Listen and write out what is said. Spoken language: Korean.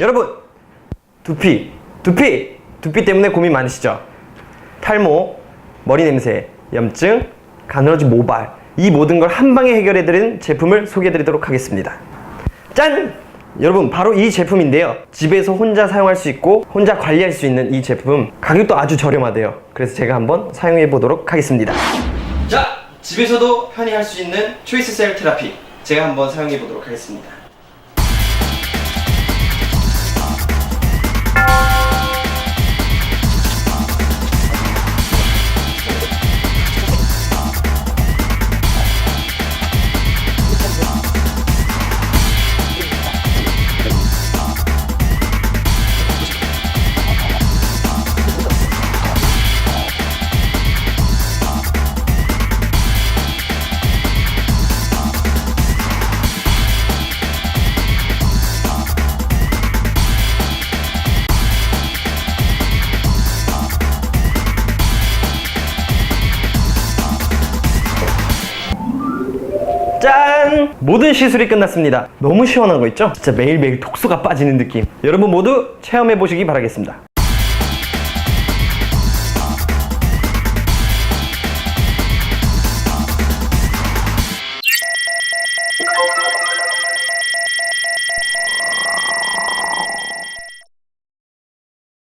여러분 두피 두피 두피 때문에 고민 많으시죠? 탈모, 머리 냄새, 염증, 가늘어진 모발 이 모든 걸 한 방에 해결해드리는 제품을 소개해드리도록 하겠습니다. 짠! 여러분 바로 이 제품인데요. 집에서 혼자 사용할 수 있고 혼자 관리할 수 있는 이 제품 가격도 아주 저렴하대요. 그래서 제가 한번 사용해 보도록 하겠습니다. 자, 집에서도 편히 할 수 있는 초이스 셀 테라피 제가 한번 사용해 보도록 하겠습니다. 짠! 모든 시술이 끝났습니다. 너무 시원한 거 있죠? 진짜 매일매일 독소가 빠지는 느낌. 여러분 모두 체험해 보시기 바라겠습니다.